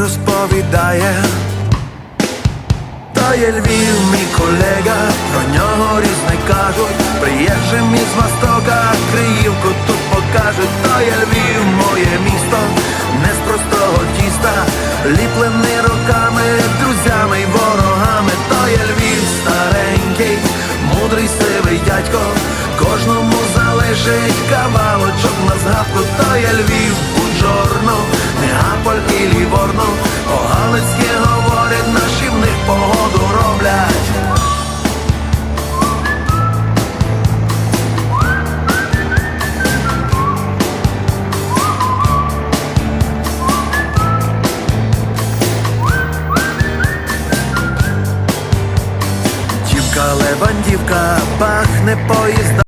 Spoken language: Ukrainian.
розповідає. То є Львів, мій колега, про нього різне кажуть. Приїжджим із Востока, Криївку тут покажуть. То є Львів, моє місто, не з простого тіста, ліплений роками, друзями й ворогами. То є Львів старенький, мудрий сивий дядько, кожному залишить кавалочок на згадку. То є Львів, Буджорно, Неаполь Дівка левандівка, пахне поїзда.